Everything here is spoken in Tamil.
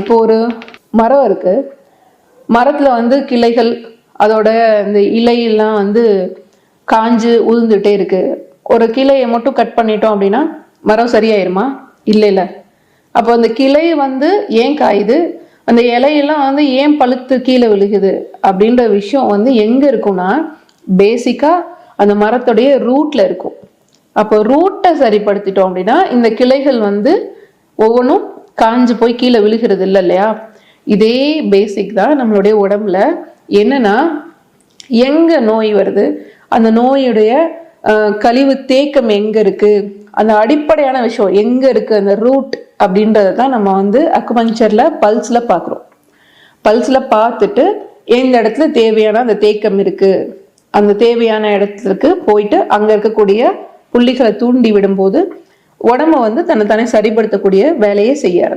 இப்போ ஒரு மரம் இருக்கு. மரத்துல வந்து கிளைகள் அதோட இந்த இலையெல்லாம் வந்து காஞ்சு உதிர்ந்துட்டே இருக்கு. ஒரு கிளையை மட்டும் கட் பண்ணிட்டோம் அப்படின்னா மரம் சரியாயிருமா? இல்லை இல்லை. அப்போ அந்த கிளை வந்து ஏன் காயுது? அந்த இலையெல்லாம் வந்து ஏன் பழுத்து கீழே விழுகுது? அப்படின்ற விஷயம் வந்து எங்க இருக்கும்னா பேசிக்கா அந்த மரத்துடைய ரூட்ல இருக்கும். அப்போ ரூட்டை சரிப்படுத்திட்டோம் அப்படின்னா இந்த கிளைகள் வந்து ஒவ்வொன்றும் காஞ்சு போய் கீழே விழுகிறது இல்லை இல்லையா? இதே பேசிக் தான் நம்மளுடைய உடம்புல. என்னன்னா எங்க நோய் வருது? அந்த நோயுடைய கழிவு தேக்கம் எங்க இருக்கு? அந்த அடிப்படையான விஷயம் எங்க இருக்கு? அந்த ரூட் அப்படின்றத தான் நம்ம வந்து அக்குபஞ்சர்ல பல்ஸ்ல பார்க்குறோம். பல்ஸ்ல பார்த்துட்டு எந்த இடத்துல தேவையான அந்த தேக்கம் இருக்கு? அந்த தேவையான இடத்துக்கு போயிட்டு அங்க இருக்கக்கூடிய புள்ளிகளை தூண்டி விடும்போது உடம்ப வந்து தன்னை தானே சரிப்படுத்தக்கூடிய வேலையை செய்ய